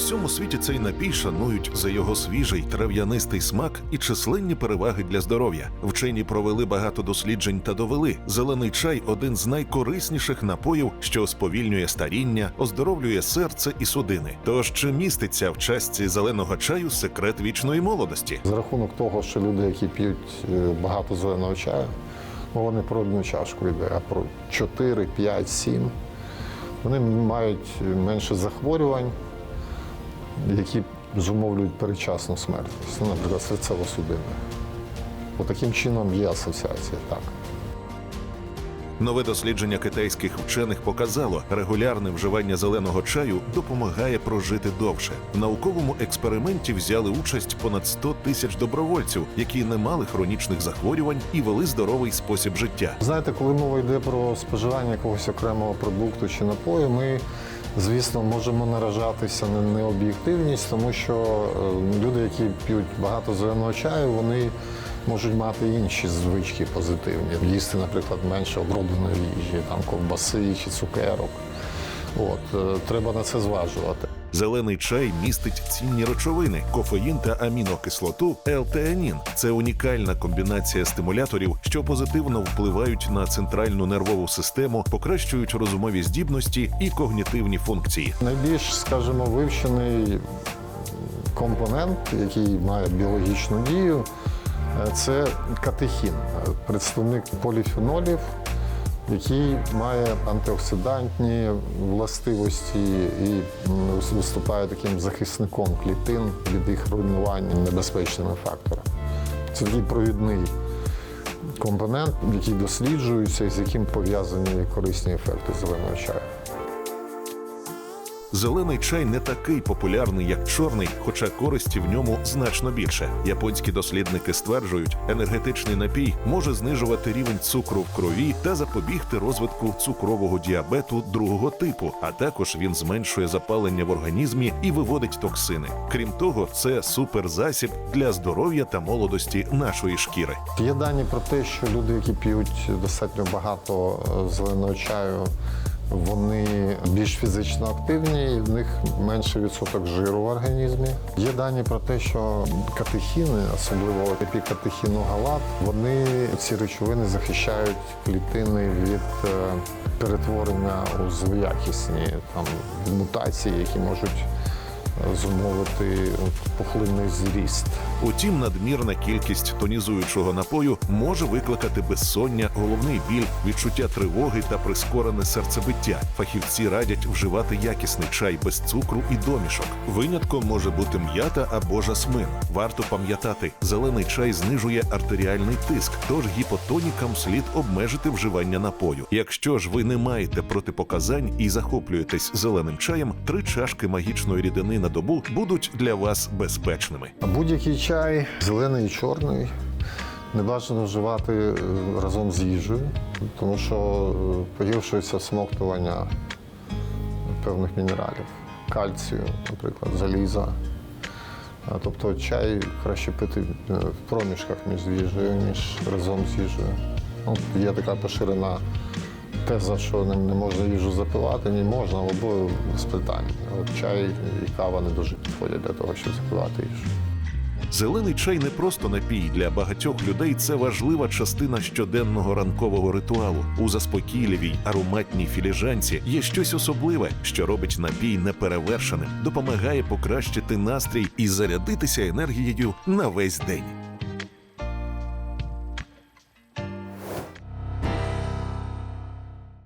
усьому світі цей напій шанують за його свіжий трав'янистий смак і численні переваги для здоров'я. Вчені провели багато досліджень та довели, зелений чай один з найкорисніших напоїв, що сповільнює старіння, оздоровлює серце і судини. Тож чи міститься в частці зеленого чаю секрет вічної молодості? За рахунок того, що люди, які п'ють е, багато зеленого чаю, ну, вони про одну чашку йде, а про 4, 5, 7. Вони мають менше захворювань, які зумовлюють передчасну смертність. Ну, наприклад, серцево-судинне. От таким чином є асоціація, так. Нове дослідження китайських вчених показало, регулярне вживання зеленого чаю допомагає прожити довше. В науковому експерименті взяли участь понад 100 тисяч добровольців, які не мали хронічних захворювань і вели здоровий спосіб життя. Знаєте, коли мова йде про споживання якогось окремого продукту чи напою, ми, звісно, можемо наражатися на необ'єктивність, тому що е, люди, які п'ють багато зеленого чаю, вони можуть мати інші звички позитивні. Їсти, наприклад, менше обробленої їжі, там ковбаси чи цукерок. От, е, треба на це зважувати. Зелений чай містить цінні речовини, кофеїн та амінокислоту L-теанін. Це унікальна комбінація стимуляторів, що позитивно впливають на центральну нервову систему, покращують розумові здібності і когнітивні функції. Найбільш, скажімо, вивчений компонент, який має біологічну дію, е, це катехін, представник поліфенолів, який має антиоксидантні властивості і виступає таким захисником клітин від їх руйнування небезпечними факторами. Це такий провідний компонент, який досліджується і з яким пов'язані корисні ефекти зеленого чаю. Зелений чай не такий популярний, як чорний, хоча користі в ньому значно більше. Японські дослідники стверджують, енергетичний напій може знижувати рівень цукру в крові та запобігти розвитку цукрового діабету другого типу. А також він зменшує запалення в організмі і виводить токсини. Крім того, це суперзасіб для здоров'я та молодості нашої шкіри. Є дані про те, що люди, які п'ють достатньо багато е, зеленого чаю, вони більш фізично активні, і в них менший відсоток жиру в організмі. Є дані про те, що катехіни, особливо епікатехіну галат, вони ці речовини захищають клітини від е, перетворення у злоякісні там мутації, які можуть зумовити пухлинний зріст. Утім, надмірна кількість тонізуючого напою може викликати безсоння, головний біль, відчуття тривоги та прискорене серцебиття. Фахівці радять вживати якісний чай без цукру і домішок. Винятком може бути м'ята або жасмин. Варто пам'ятати, зелений чай знижує артеріальний тиск, тож гіпотонікам слід обмежити вживання напою. Якщо ж ви не маєте протипоказань і захоплюєтесь зеленим чаєм, три чашки магічної рідини на добу будуть для вас безпечними. Будь-який чай, зелений і чорний, не бажано вживати е, разом з їжею, тому що е, погіршується всмоктування певних мінералів, кальцію, наприклад, заліза. Тобто чай краще пити е, в проміжках між їжею, ніж разом з їжею. Ну, є така поширена теза, що не, не можна їжу запивати, ні можна, обоє з питань. Чай і кава не дуже підходять для того, щоб запивати їжу. Зелений чай не просто напій для багатьох людей. Це важлива частина щоденного ранкового ритуалу. У заспокійливій ароматній філіжанці є щось особливе, що робить напій неперевершеним, допомагає покращити настрій і зарядитися енергією на весь день.